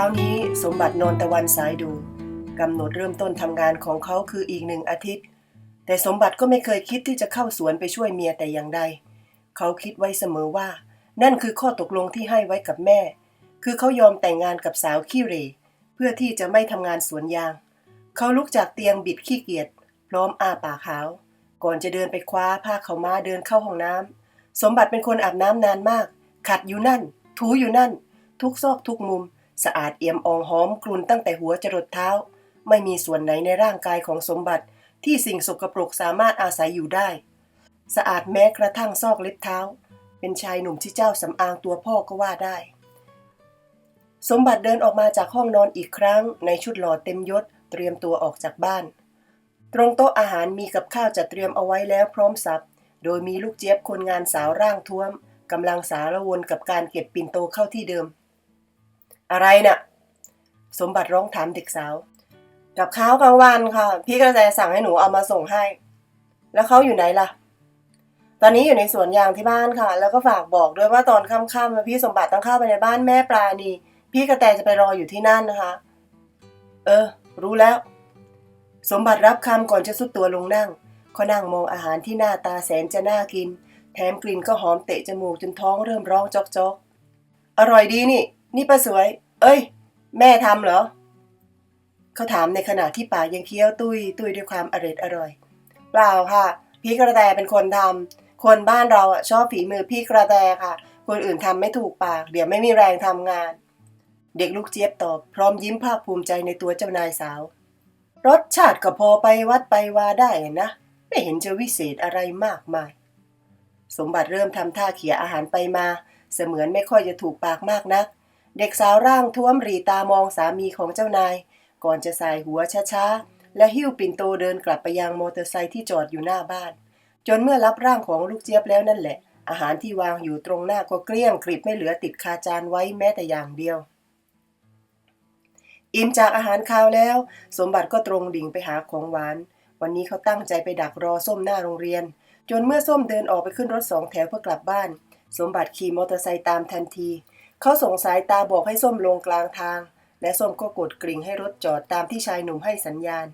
ช้านี้สมบัตินอนตะวันสายดูกำหนดเริ่มต้นทำงานของเขาคืออีกหนึ่งอาทิตย์ แต่สมบัติก็ไม่เคยคิดที่จะเข้าสวนไปช่วยเมียแต่อย่างใด เขาคิดไว้เสมอว่า นั่นคือข้อตกลงที่ให้ไว้กับแม่ คือเขายอมแต่งงานกับสาวขี้เรเพื่อที่จะไม่ทำงานสวนยาง เขาลุกจากเตียงบิดขี้เกียจพร้อมอาปากหาว ก่อนจะเดินไปคว้าผ้าเขามาเดินเข้าห้องน้ำสมบัติเป็นคนอาบน้ำนานมาก ขัดอยู่นั่น ถูอยู่นั่น ทุกซอกทุกมุม สะอาดเอี่ยมอ่องหอมกลุ่นตั้งแต่หัวจรดเท้า ไม่มีส่วนไหนในร่างกายของสมบัติ ที่สิ่งสกปรกสามารถอาศัยอยู่ได้ สะอาดแม้กระทั่งซอกเล็บเท้า เป็นชายหนุ่มที่เจ้าสำอางตัวพ่อก็ว่าได้ สมบัติเดินออกมาจากห้องนอนอีกครั้ง ในชุดหล่อเต็มยศ เตรียมตัวออกจากบ้าน ตรงโต๊ะอาหารมีกับข้าวจัดเตรียมเอาไว้แล้วพร้อมสับโดยมีลูกเจี๊ยบคนงานสาวร่างท้วมกำลังสารวนกับการเก็บปิ่นโตเข้าที่เดิม อะไรน่ะ สมบัติร้องถามเด็กสาว กับข้าวกลางวันค่ะ พี่กระแตสั่งให้หนูเอามาส่งให้ แล้วเขาอยู่ไหนล่ะ ตอนนี้อยู่ในสวนยางที่บ้านค่ะ แล้วก็ฝากบอกด้วยว่าตอนค่ำๆพี่สมบัติต้องเข้าไปในบ้านแม่ปลาณีพี่กระแตจะไปรออยู่ที่นั่นนะคะ เออ รู้แล้ว สมบัติรับคำก่อนจะสุดตัวลงนั่งเขานั่งมองอาหารที่หน้าตาแสนจะน่ากิน แถมกลิ่นก็หอมเตะจมูกจนท้องเริ่มร้องจอกจอกๆอร่อยดีนี่ นี่ป้าสวย เอ้ย แม่ทำเหรอ เขาถามในขณะที่ปากยังเคี้ยวตุยตุยด้วยความอร่อยอร่อย เปล่าค่ะ พี่กระแตเป็นคนทำคนบ้านเราอะชอบฝีมือพี่กระแตค่ะ คนอื่นทำไม่ถูกปาก เดี๋ยวไม่มีแรงทำงาน เด็กลูกเจี๊ยบตอบ พร้อมยิ้มภาคภูมิใจในตัวเจ้านายสาว รสชาติก็พอไปวัดไปวาได้นะ ไม่เห็นจะวิเศษอะไรมากมาย สมบัติเริ่มทำท่าเขี่ยอาหารไปมา เสมือนไม่ค่อยจะถูกปากมากนัก เด็กสาวร่างท้วมรีตามองสามีของเจ้านาย ก่อนจะสายหัวช้าๆ และหิ้วปิ่นโตเดินกลับไปยังมอเตอร์ไซค์ที่จอดอยู่หน้าบ้าน จนเมื่อรับร่างของลูกเจี๊ยบแล้วนั่นแหละ อาหารที่วางอยู่ตรงหน้าก็เกลี้ยงกริบไม่เหลือติดคาจานไว้แม้แต่อย่างเดียว อิ่มจากอาหารคาวแล้ว สมบัติก็ตรงดิ่งไปหาของหวาน วันนี้เขาตั้งใจไปดักรอส้มหน้าโรงเรียน จนเมื่อส้มเดินออกไปขึ้นรถสองแถวเพื่อกลับบ้าน สมบัติขี่มอเตอร์ไซค์ตามทันที เขาส่งสายตาบอกให้ส้มลงกลางทาง และส้มก็กดกริ่งให้รถจอดตามที่ชายหนุ่มให้สัญญาณ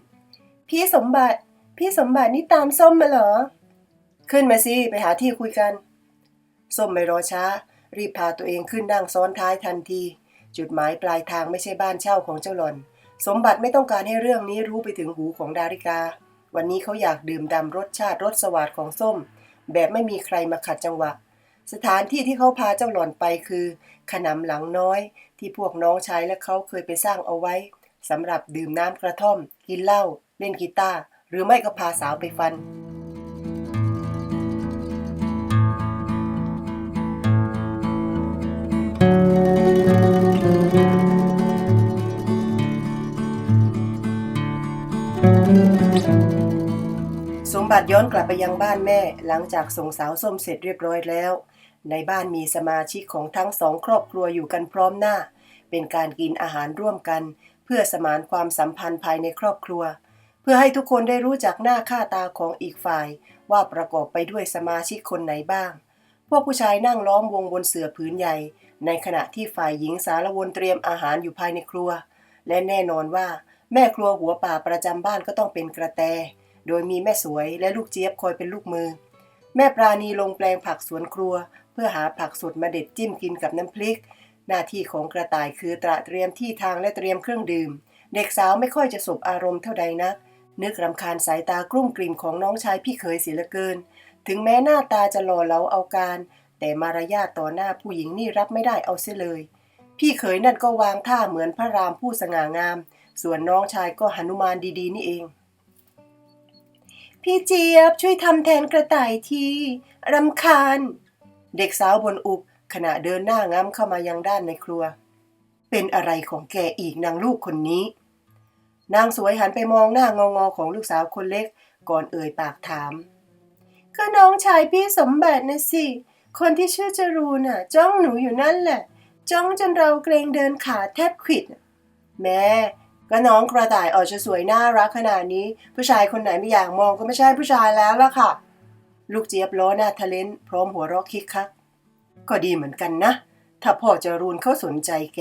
พี่สมบัติ พี่สมบัตินี่ตามส้มมาเหรอ ขึ้นมาสิไปหาที่คุยกัน ส้มไม่รอช้า รีบพาตัวเองขึ้นนั่งซ้อนท้ายทันที จุดหมายปลายทางไม่ใช่บ้านเช่าของเจ้าหล่อน สมบัติไม่ต้องการให้เรื่องนี้รู้ไปถึงหูของดาริกา วันนี้เขาอยากดื่มดำรสชาติรสสวัสดของส้ม แบบไม่มีใครมาขัดจังหวะ สถานที่ที่เขาพาเจ้าหล่อนไปคือขนำหลังน้อย ที่พวกน้องชายและเขาเคยไปสร้างเอาไว้สำหรับดื่มน้ำกระท่อม กินเหล้าเล่นกีตาร์หรือไม่ก็พาสาวไปฟันสมบัติย้อนกลับไปยังบ้านแม่หลังจากส่งสาวส้มเสร็จเรียบร้อยแล้ว ในบ้านมีสมาชิกของทั้งสองครอบครัวอยู่กันพร้อมหน้า เป็นการกินอาหารร่วมกัน เพื่อสมานความสัมพันธ์ภายในครอบครัว เพื่อให้ทุกคนได้รู้จักหน้าค่าตาของอีกฝ่าย ว่าประกอบไปด้วยสมาชิกคนไหนบ้าง พวกผู้ชายนั่งล้อมวงบนเสื่อผืนใหญ่ ในขณะที่ฝ่ายหญิงสารวนเตรียมอาหารอยู่ภายในครัว และแน่นอนว่า แม่ครัวหัวป่าประจำบ้านก็ต้องเป็นกระแต โดยมีแม่สวยและลูกเจี๊ยบคอยเป็นลูกมือ แม่ปราณีลงแปลงผักสวนครัว เพื่อหาผักสดมาเด็ดจิ้มกินกับน้ำพริก หน้าที่ของกระต่ายคือตระเตรียมที่ทางและเตรียมเครื่องดื่ม เด็กสาวไม่ค่อยจะสบอารมณ์เท่าใดนักนึกรำคาญสายตากลุ้มกลิ่มของน้องชายพี่เขยเสียเหลือเกิน ถึงแม้หน้าตาจะหล่อเหลาเอาการ แต่มารยาทต่อหน้าผู้หญิงนี่รับไม่ได้เอาเสียเลย พี่เขยนั่นก็วางท่าเหมือนพระรามผู้สง่างาม ส่วนน้องชายก็หนุมานดีๆ นี่เอง พี่เจี๊ยบช่วยทำแทนกระต่ายทีรำคาญ เด็กสาวบนอุกขณะเดินหน้าง้ำเข้ามายังด้านในครัว เป็นอะไรของแกอีกนางลูกคนนี้ นางสวยหันไปมองหน้างองอๆของลูกสาวคนเล็ก ก่อนเอ่ยปากถาม ก็น้องชายพี่สมบัตินะสิ คนที่ชื่อจรูนน่ะ จ้องหนูอยู่นั่นแหละ จ้องจนเราเกรงเดินขาแทบขิด แม่ ก็น้องกระต่ายออกจะสวยน่ารักขนาดนี้ ผู้ชายคนไหนไม่อยากมองก็ไม่ใช่ผู้ชายแล้วล่ะค่ะ ลูกเจี๊ยบล้อหน้าทะเลนพร้อมหัวเราะคิกคักก็ดีเหมือนกันนะ ถ้าพ่อจะรูนเขาสนใจแก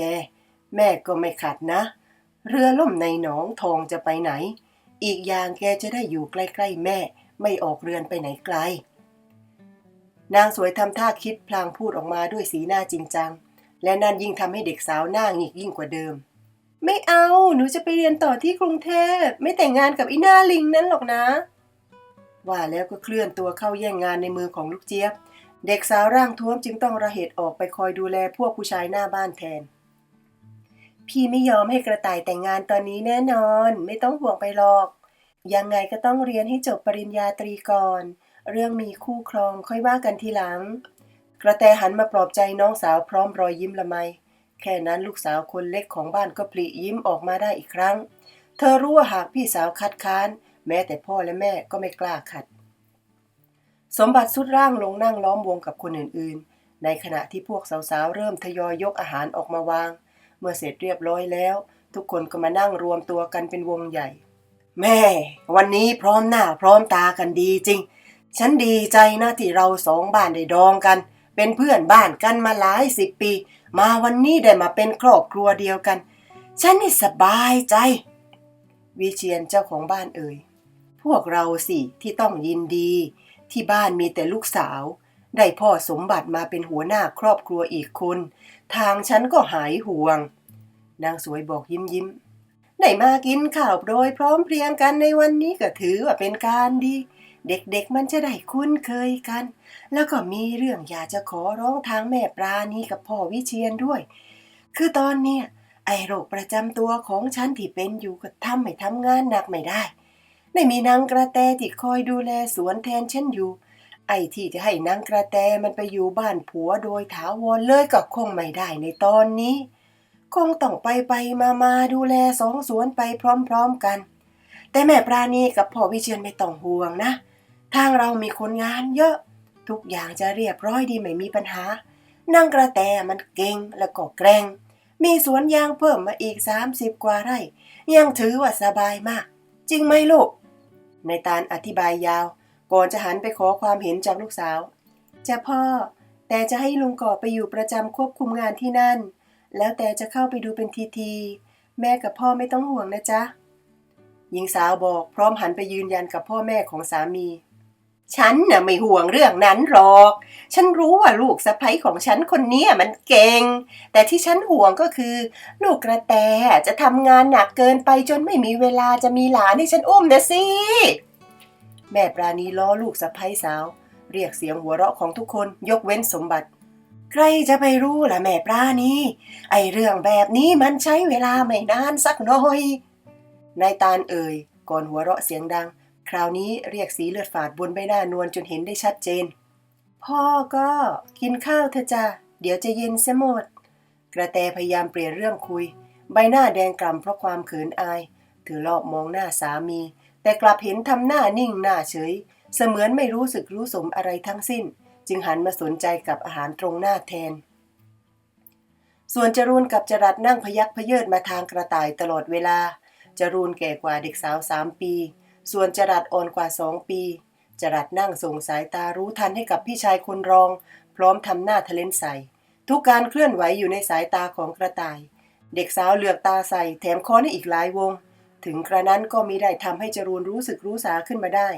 แม่ก็ไม่ขัดนะ เรือล่มในหนองทองจะไปไหน อีกอย่างแกจะได้อยู่ใกล้ๆแม่ ไม่ออกเรือนไปไหนไกล นางสวยทำท่าคิดพลางพูดออกมาด้วยสีหน้าจริงจัง และนั่นยิ่งทำให้เด็กสาวหน้าหงิกยิ่งกว่าเดิม ไม่เอา หนูจะไปเรียนต่อที่กรุงเทพ ไม่แต่งงานกับอีหน้าลิงนั่นหรอกนะ ว่าแล้วก็เคลื่อนตัวเข้าแย่งงานในมือของลูกเจี๊ยบ เด็กสาวร่างท้วมจึงต้องระเหตุออกไปคอยดูแลพวกผู้ชายหน้าบ้านแทน พี่ไม่ยอมให้กระต่ายแต่งงานตอนนี้แน่นอน ไม่ต้องห่วงไปหรอก ยังไงก็ต้องเรียนให้จบปริญญาตรีก่อน เรื่องมีคู่ครองค่อยว่ากันทีหลัง กระแตหันมาปลอบใจน้องสาวพร้อมรอยยิ้มละไม แค่นั้นลูกสาวคนเล็กของบ้านก็ปลิยิ้มออกมาได้อีกครั้ง เธอรู้ว่าหากพี่สาวคัดค้าน แม้แต่พ่อและแม่ก็ไม่กล้าขัด สมบัติสุดร่างลงนั่งล้อมวงกับคนอื่นๆ ในขณะที่พวกสาวๆ เริ่มทยอยยกอาหารออกมาวาง เมื่อเสร็จเรียบร้อยแล้ว ทุกคนก็มานั่งรวมตัวกันเป็นวงใหญ่ แม่ วันนี้พร้อมหน้าพร้อมตากันดีจริง ฉันดีใจนะที่เราสองบ้านได้ดองกันเเป็นเพื่อนบ้านกันมาหลายสิบปี มาวันนี้ได้มาเป็นครอบครัวเดียวกัน ฉันนี่สบายใจ วิเชียนเจ้าของบ้านเอ่ย พวกเราสิที่ต้องยินดี ที่บ้านมีแต่ลูกสาว ได้พ่อสมบัติมาเป็นหัวหน้าครอบครัวอีกคน ทางฉันก็หายห่วง นางสวยบอกยิ้มยิ้มได้มากินข้าวโดยพร้อมเพรียงกันในวันนี้ก็ถือว่าเป็นการดี เด็กๆมันจะได้คุ้นเคยกัน แล้วก็มีเรื่องอยากจะขอร้องทางแม่ปราณีกับพ่อวิเชียนด้วย คือตอนเนี้ยไอโรคประจำตัวของฉันที่เป็นอยู่ก็ทำให้ทำงานหนักไม่ได้ ไม่มีนางกระแตที่คอยดูแลสวนแทนฉันอยู่ ไอ้ที่จะให้นางกระแตมันไปอยู่บ้านผัวโดยถาวรเลยก็คงไม่ได้ในตอนนี้ คงต้องไปไปมามาดูแลสองสวนไปพร้อมๆกัน แต่แม่ปราณีกับพ่อวิเชียนไม่ต้องห่วงนะ ทางเรามีคนงานเยอะ ทุกอย่างจะเรียบร้อยดีไม่มีปัญหานางกระแตมันเก่งแล้วก็แกร่ง มีสวนยางเพิ่มมาอีก 30 กว่าไร่ ยังถือว่าสบายมาก จริงไหมลูก ในตาลอธิบายยาว ก่อนจะหันไปขอความเห็นจากลูกสาว จะพ่อ แต่จะให้ลุงก่อไปอยู่ประจำควบคุมงานที่นั่น แล้วแต่จะเข้าไปดูเป็นทีทีๆแม่กับพ่อไม่ต้องห่วงนะจ๊ะ หญิงสาวบอกพร้อมหันไปยืนยันกับพ่อแม่ของสามี ฉันน่ะไม่ห่วงเรื่องนั้นหรอก ฉันรู้ว่าลูกสะใภ้ของฉันคนนี้มันเก่ง แต่ที่ฉันห่วงก็คือ ลูกกระแตจะทำงานหนักเกินไปจนไม่มีเวลาจะมีหลานให้ฉันอุ้มนะสิ แม่ปราณีล้อลูกสะใภ้สาว เรียกเสียงหัวเราะของทุกคนยกเว้นสมบัติ ใครจะไปรู้ล่ะแม่ปราณีไอเรื่องแบบนี้มันใช้เวลาไม่นานสักหน่อย นายตาลเอ่ยก่อนหัวเราะเสียงดัง คราวนี้เรียกสีเลือดฝาดบนใบหน้านวลจนเห็นได้ชัดเจน พ่อก็กินข้าวเถอะจ้ะเดี๋ยวจะเย็นเสียหมด กระแตพยายามเปลี่ยนเรื่องคุย ใบหน้าแดงกล่ำเพราะความเขินอาย เธอลอบมองหน้าสามี แต่กลับเห็นทำหน้านิ่งหน้าเฉย เสมือนไม่รู้สึกรู้สมอะไรทั้งสิ้น จึงหันมาสนใจกับอาหารตรงหน้าแทนส่วนจรูนกับจรัดนั่งพยักพเยิดมาทางกระต่ายตลอดเวลา จรูนแก่กว่าเด็กสาวสามปี ส่วนจรัดอ่อนกว่าสองปี จรัดนั่งส่งสายตารู้ทันให้กับพี่ชายคนรอง พร้อมทำหน้าทะเลนใส ทุกการเคลื่อนไหวอยู่ในสายตาของกระต่าย เด็กสาวเหลือกตาใส่แถมค้อนให้อีกหลายวง ถึงกระนั้นก็มีได้ทำให้จรูนรู้สึกรู้สาขึ้นมาได้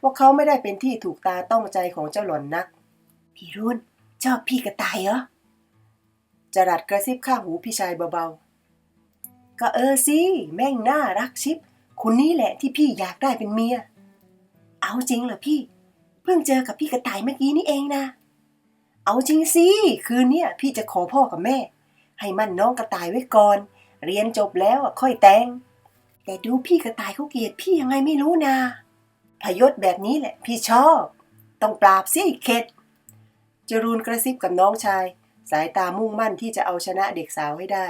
ว่าเขาไม่ได้เป็นที่ถูกตาต้องใจของเจ้าหล่อนนัก พี่รุ่นชอบพี่กระต่ายเหรอจรัดกระซิบข้าหูพี่ชายเบาๆก็เออสิแม่งน่ารักชิบ คนนี้แหละที่พี่อยากได้เป็นเมีย เอาจริงเหรอพี่ เพิ่งเจอกับพี่กระต่ายเมื่อกี้นี่เองนะ เอาจริงสิ คืนเนี้ยพี่จะขอพ่อกับแม่ ให้มั่นน้องกระต่ายไว้ก่อน เรียนจบแล้วค่อยแต่ง แต่ดูพี่กระต่ายเขาเกลียดพี่ยังไงไม่รู้นะพยศแบบนี้แหละ พี่ชอบ ต้องปราบสิเข็ดจรูนกระซิบกับน้องชาย สายตามุ่งมั่นที่จะเอาชนะเด็กสาวให้ได้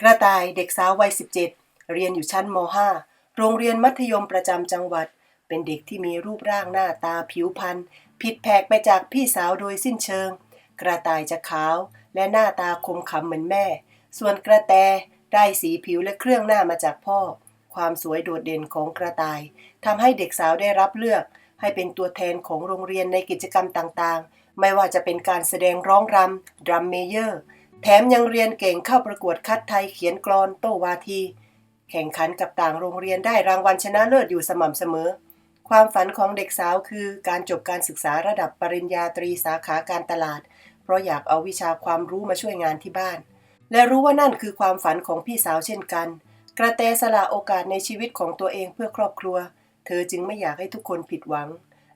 กระต่ายเด็กสาววัย 17 เรียนอยู่ชั้นม .5 โรงเรียนมัธยมประจำจังหวัด เป็นเด็กที่มีรูปร่างหน้าตาผิวพรรณผิดแผกไปจากพี่สาวโดยสิ้นเชิง กระต่ายจะขาวและหน้าตาคมขำเหมือนแม่ ส่วนกระแตได้สีผิวและเครื่องหน้ามาจากพ่อ ความสวยโดดเด่นของกระต่ายทำให้เด็กสาวได้รับเลือก ให้เป็นตัวแทนของโรงเรียนในกิจกรรมต่างๆ ไม่ว่าจะเป็นการแสดงร้องรำดรัมเมเยอร์ แถมยังเรียนเก่งเข้าประกวดคัดไทยเขียนกลอนโตวาที แข่งขันกับต่างโรงเรียนได้รางวัลชนะเลิศอยู่สม่ำเสมอ ความฝันของเด็กสาวคือการจบการศึกษาระดับปริญญาตรีสาขาการตลาด เพราะอยากเอาวิชาความรู้มาช่วยงานที่บ้าน และรู้ว่านั่นคือความฝันของพี่สาวเช่นกัน กระแตสละโอกาสในชีวิตของตัวเองเพื่อครอบครัว เธอจึงไม่อยากให้ทุกคนผิดหวัง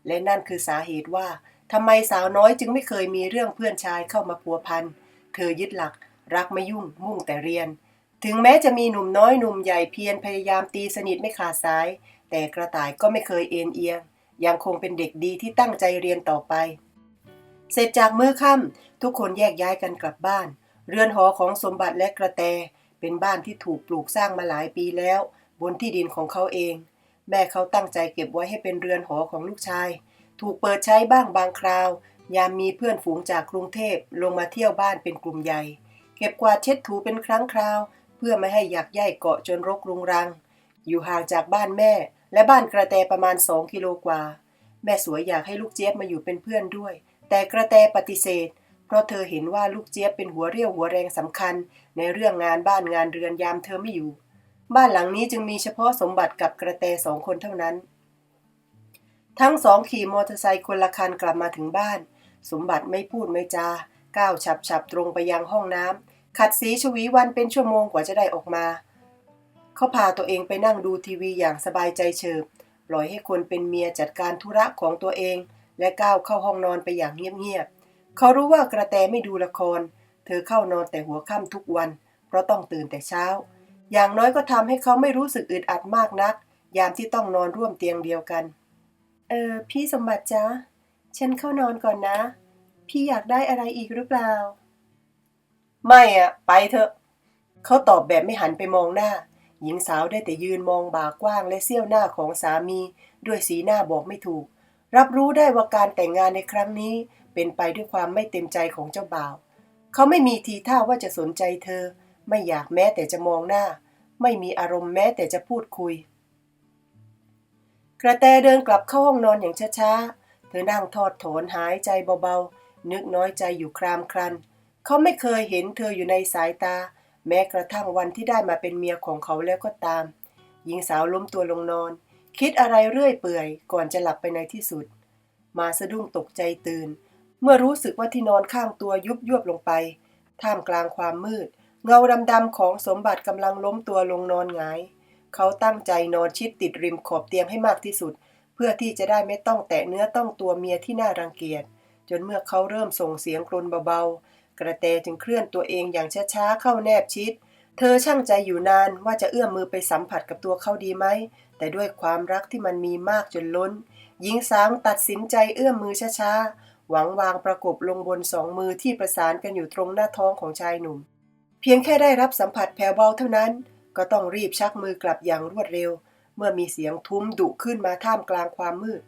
และนั่นคือสาเหตุว่าทำไมสาวน้อยจึงไม่เคยมีเรื่องเพื่อนชายเข้ามาพัวพัน เธอยึดหลัก รักไม่ยุ่งมุ่งแต่เรียน ถึงแม้จะมีหนุ่มน้อยหนุ่มใหญ่เพียรพยายามตีสนิทไม่ขาดสาย แต่กระต่ายก็ไม่เคยเอ็นเอียง ยังคงเป็นเด็กดีที่ตั้งใจเรียนต่อไป เสร็จจากมื้อค่ำทุกคนแยกย้ายกันกลับบ้าน เรือนหอของสมบัติและกระแต เป็นบ้านที่ถูกปลูกสร้างมาหลายปีแล้ว บนที่ดินของเขาเอง แม่เขาตั้งใจเก็บไว้ให้เป็นเรือนหอของลูกชาย ถูกเปิดใช้บ้างบางคราวยามมีเพื่อนฝูงจากกรุงเทพลงมาเที่ยวบ้านเป็นกลุ่มใหญ่ เก็บกวาดเช็ดถูเป็นครั้งคราว เพื่อไม่ให้อยากย่เกาะจนรกรุงรัง อยู่ห่างจากบ้านแม่ และบ้านกระแตประมาณสองกิโลกว่า แม่สวยอยากให้ลูกเจี๊ยบมาอยู่เป็นเพื่อนด้วย แต่กระแตปฏิเสธ เพราะเธอเห็นว่าลูกเจี๊ยบเป็นหัวเรี่ยวหัวแรงสำคัญ ในเรื่องงานบ้านงานเรือนยามเธอไม่อยู่ บ้านหลังนี้จึงมีเฉพาะสมบัติกับกระแตสองคนเท่านั้น ทั้งสองขี่มอเตอร์ไซค์คนละคันกลับมาถึงบ้าน สมบัติไม่พูดไม่จาก้าวฉับฉับตรงไปยังห้องน้ำ ขัดสีชวีวันเป็นชั่วโมงกว่าจะได้ออกมา เขาพาตัวเองไปนั่งดูทีวีอย่างสบายใจเฉิบปล่อยให้คนเป็นเมียจัดการธุระของตัวเอง และก้าวเข้าห้องนอนไปอย่างเงียบๆเขารู้ว่ากระแตไม่ดูละคร เธอเข้านอนแต่หัวค่ำทุกวัน เพราะต้องตื่นแต่เช้า อย่างน้อยก็ทำให้เขาไม่รู้สึกอึดอัดมากนัก ยามที่ต้องนอนร่วมเตียงเดียวกัน เออ พี่สมบัติจ๊ะฉันเข้านอนก่อนนะ พี่อยากได้อะไรอีกหรือเปล่า ไม่อะไปเถอะ เขาตอบแบบไม่หันไปมองหน้า หญิงสาวได้แต่ยืนมองบากว้างและเสี้ยวหน้าของสามี ด้วยสีหน้าบอกไม่ถูก รับรู้ได้ว่าการแต่งงานในครั้งนี้ เป็นไปด้วยความไม่เต็มใจของเจ้าบ่าว เขาไม่มีทีท่าว่าจะสนใจเธอ ไม่อยากแม้แต่จะมองหน้า ไม่มีอารมณ์แม้แต่จะพูดคุย กระแตเดินกลับเข้าห้องนอนอย่างช้าๆ เธอนั่งทอดถอนหายใจเบาๆ นึกน้อยใจอยู่ครามครัน เขาไม่เคยเห็นเธออยู่ในสายตา แม้กระทั่งวันที่ได้มาเป็นเมียของเขาแล้วก็ตาม หญิงสาวล้มตัวลงนอน คิดอะไรเรื่อยเปื่อย ก่อนจะหลับไปในที่สุด มาสะดุ้งตกใจตื่น เมื่อรู้สึกว่าที่นอนข้างตัวยุบยวบลงไป ท่ามกลางความมืด เงาดำๆของสมบัติกำลังล้มตัวลงนอนหงาย เขาตั้งใจนอนชิดติดริมขอบเตียงให้มากที่สุด เพื่อที่จะได้ไม่ต้องแตะเนื้อต้องตัวเมียที่น่ารังเกียจจนเมื่อเขาเริ่มส่งเสียงกรนเบาๆ กระแตจึงเคลื่อนตัวเองอย่างช้าๆเข้าแนบชิด เธอช่างใจอยู่นานว่าจะเอื้อมมือไปสัมผัสกับตัวเขาดีไหม แต่ด้วยความรักที่มันมีมากจนล้น หญิงสาวตัดสินใจเอื้อมมือช้าๆ หวังวางประกบลงบนสองมือที่ประสานกันอยู่ตรงหน้าท้องของชายหนุ่ม เพียงแค่ได้รับสัมผัสแผ่วเบาเท่านั้น ก็ต้องรีบชักมือกลับอย่างรวดเร็ว เมื่อมีเสียงทุ้มดุขึ้นมาท่ามกลางความมืด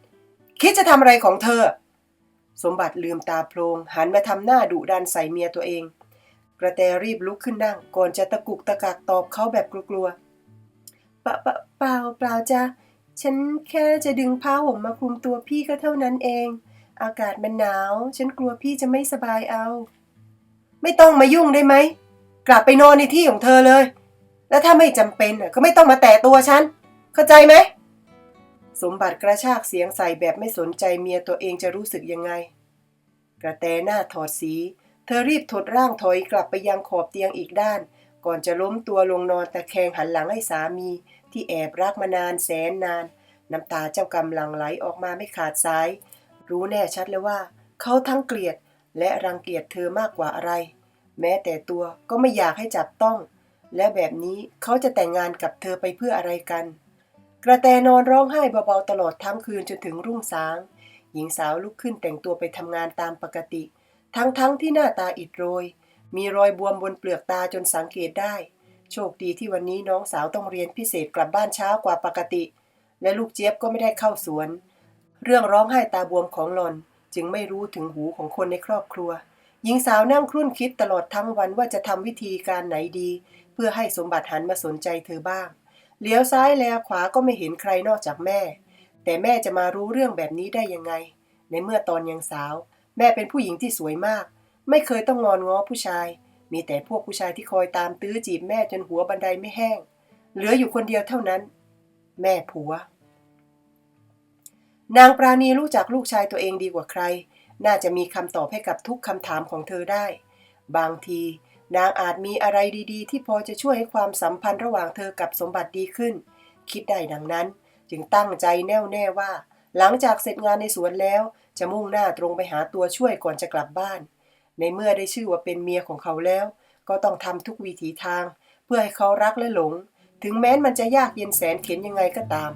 คิดจะทำอะไรของเธอ สมบัติลืมตาโพลงหันมาทำหน้าดุดันใส่เมียตัวเอง กระแตรีบลุกขึ้นนั่ง ก่อนจะตะกุกตะกักตอบเขาแบบกลัวๆเปล่าเปล่าเปล่าจ้ะฉันแค่จะดึงผ้าห่มมาคลุมตัวพี่ก็เท่านั้นเอง อากาศมันหนาว ฉันกลัวพี่จะไม่สบายเอา ไม่ต้องมายุ่งได้ไหม กลับไปนอนในที่ของเธอเลย แล้วถ้าไม่จำเป็นก็ไม่ต้องมาแตะตัวฉัน เข้าใจไหม สมบัติกระชากเสียงใส่แบบไม่สนใจเมียตัวเองจะรู้สึกยังไง กระแตหน้าถอดสี เธอรีบถดร่างถอยกลับไปยังขอบเตียงอีกด้าน ก่อนจะล้มตัวลงนอนตะแคงหันหลังให้สามี ที่แอบรักมานานแสนนาน น้ำตาเจ้ากำลังไหลออกมาไม่ขาดสาย รู้แน่ชัดเลยว่า เขาทั้งเกลียดและรังเกียจเธอมากกว่าอะไร แม้แต่ตัวก็ไม่อยากให้จับต้อง และแบบนี้เขาจะแต่งงานกับเธอไปเพื่ออะไรกัน กระแตนอนร้องไห้เบาๆตลอดทั้งคืนจนถึงรุ่งสาง หญิงสาวลุกขึ้นแต่งตัวไปทำงานตามปกติ ทั้งๆทที่หน้าตาอิดโรย มีรอยบวมบนเปลือกตาจนสังเกตได้ โชคดีที่วันนี้น้องสาวต้องเรียนพิเศษกลับบ้านเช้ากว่าปกติ และลูกเจี๊ยบก็ไม่ได้เข้าสวน เรื่องร้องไห้ตาบวมของหลอนจึงไม่รู้ถึงหูของคนในครอบครัว หญิงสาวนั่งครุ่นคิดตลอดทั้งวันว่าจะทำวิธีการไหนดี เพื่อให้สมบัติหันมาสนใจเธอบ้าง เลี้ยวซ้ายแลขวาก็ไม่เห็นใครนอกจากแม่ แต่แม่จะมารู้เรื่องแบบนี้ได้ยังไง ในเมื่อตอนยังสาว แม่เป็นผู้หญิงที่สวยมาก ไม่เคยต้องงอนง้อผู้ชาย มีแต่พวกผู้ชายที่คอยตามตื้อจีบแม่จนหัวบันไดไม่แห้ง เหลืออยู่คนเดียวเท่านั้น แม่ผัว นางปราณีรู้จักลูกชายตัวเองดีกว่าใคร น่าจะมีคำตอบให้กับทุกคำถามของเธอได้ บางที นางอาจมีอะไรดีๆ ที่พอจะช่วยให้ความสัมพันธ์ระหว่างเธอกับสมบัติดีขึ้น คิดได้ดังนั้น จึงตั้งใจแน่วแน่ว่า หลังจากเสร็จงานในสวนแล้ว จะมุ่งหน้าตรงไปหาตัวช่วยก่อนจะกลับบ้าน ในเมื่อได้ชื่อว่าเป็นเมียของเขาแล้ว ก็ต้องทำทุกวิถีทาง เพื่อให้เขารักและหลง ถึงแม้มันจะยากเย็นแสนเข็นยังไงก็ตาม